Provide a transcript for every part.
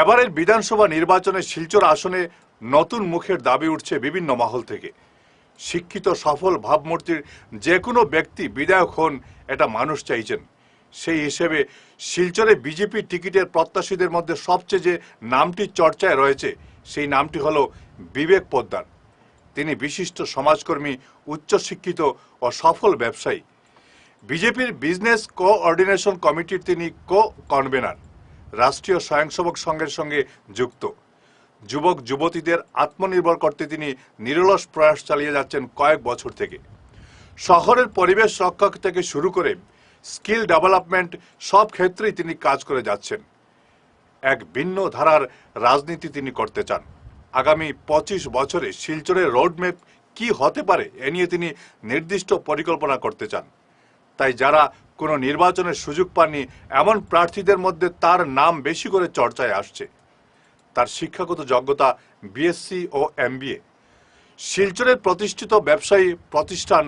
এবারের বিধানসভা নির্বাচনে শিলচর আসনে নতুন মুখের দাবি উঠছে বিভিন্ন মহল থেকে। শিক্ষিত, সফল ভাবমূর্তির যে কোনো ব্যক্তি বিধায়ক হন, এটা মানুষ চাইছেন। সেই হিসেবে শিলচরে বিজেপি টিকিটের প্রত্যাশীদের মধ্যে সবচেয়ে যে নামটি চর্চায় রয়েছে, সেই নামটি হল বিবেক পোদ্দার। তিনি বিশিষ্ট সমাজকর্মী, উচ্চশিক্ষিত ও সফল ব্যবসায়ী। বিজেপির বিজনেস কোঅর্ডিনেশন কমিটির তিনি কো কনভেনার রাষ্ট্রীয় স্বয়ংসেবক সংঘের সঙ্গে যুক্ত। যুবক, যুবতীদের আত্মনির্ভর করতে তিনি নিরলস প্রয়াস চালিয়ে যাচ্ছেন কয়েক বছর থেকে। শহরের পরিবেশ রক্ষা থেকে শুরু করে স্কিল ডেভেলপমেন্ট সব ক্ষেত্রেই তিনি কাজ করে যাচ্ছেন। এক ভিন্ন ধারার রাজনীতি তিনি করতে চান। আগামী পঁচিশ বছরে শিলচরের রোডম্যাপ কি হতে পারে, এ নিয়ে তিনি নির্দিষ্ট পরিকল্পনা করতে চান। তাই যারা কোনো নির্বাচনের সুযোগ পাননি, এমন প্রার্থীদের মধ্যে তার নাম বেশি করে চর্চায় আসছে। তার শিক্ষাগত যোগ্যতা বিএসসি ও এমবিএ শিলচরের প্রতিষ্ঠিত ব্যবসায়ী প্রতিষ্ঠান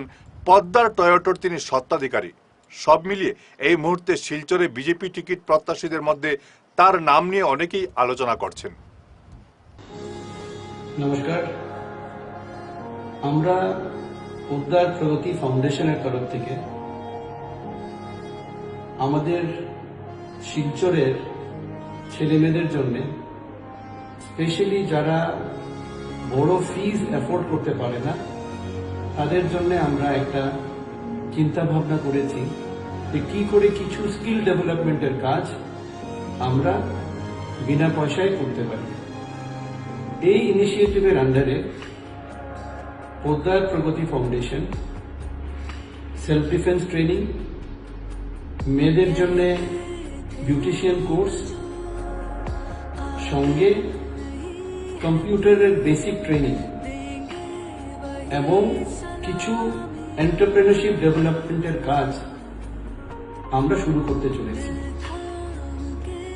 পদ্মার টয়োটোর তিনি সত্ত্বাধিকারী সব মিলিয়ে এই মুহূর্তে শিলচরে বিজেপি টিকিট প্রত্যাশীদের মধ্যে তার নাম নিয়ে অনেকেই আলোচনা করছেন। নমস্কার। আমরা উদ্ধার প্রগতি ফাউন্ডেশনের তরফ থেকে আমাদের শিলচরের ছেলেমেয়েদের জন্য স্পেশালি যারা বড় ফিজ অ্যাফোর্ড করতে পারে না, তাদের জন্য আমরা একটা চিন্তা ভাবনা করেছি যে কি করে কিছু স্কিল ডেভেলপমেন্টের কাজ আমরা বিনা পয়সায় করতে পারি। এই ইনিশিয়েটিভের আন্ডারে Poddar Pragati foundation self defence training মেয়েদের জন্য বিউটিশিয়ান কোর্স সঙ্গে কম্পিউটারের বেসিক ট্রেনিং এবং কিছু এন্টারপ্রেনারশিপ ডেভেলপমেন্টের কাজ আমরা শুরু করতে চলেছি।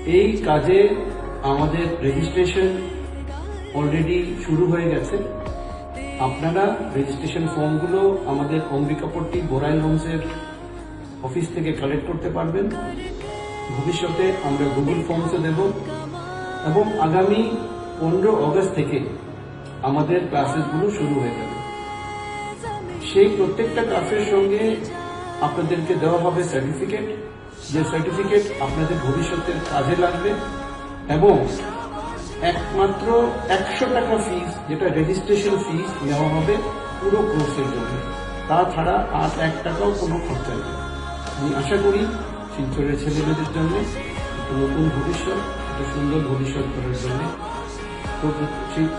এই কাজে আমাদের রেজিস্ট্রেশন অলরেডি শুরু হয়ে গেছে। আপনারা রেজিস্ট্রেশন ফর্মগুলো আমাদের অম্বিকাপট্টি, বোরাইল হোমসের অফিস থেকে কালেক্ট করতে পারবেন। ভবিষ্যতে আমরা গুগল ফর্মসও দেব এবং আগামী পনেরো অগস্ট থেকে আমাদের ক্লাসেসগুলো শুরু হয়ে যাবে। সেই প্রত্যেকটা ক্লাসের সঙ্গে আপনাদেরকে দেওয়া হবে সার্টিফিকেট যে সার্টিফিকেট আপনাদের ভবিষ্যতের কাজে লাগবে এবং একমাত্র একশো টাকা ফিস যেটা রেজিস্ট্রেশন ফিস নেওয়া হবে পুরো কোর্সের জন্য। তাছাড়া আর এক টাকাও কোনো খরচা নেই। আমি আশা করি শিলচরের ছেলেমেয়েদের জন্য একটা নতুন ভবিষ্যৎ, একটা সুন্দর ভবিষ্যৎ করার জন্য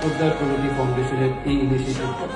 পদ্মার প্রগতি ফাউন্ডেশনের এই ইনিশিয়েটিভটা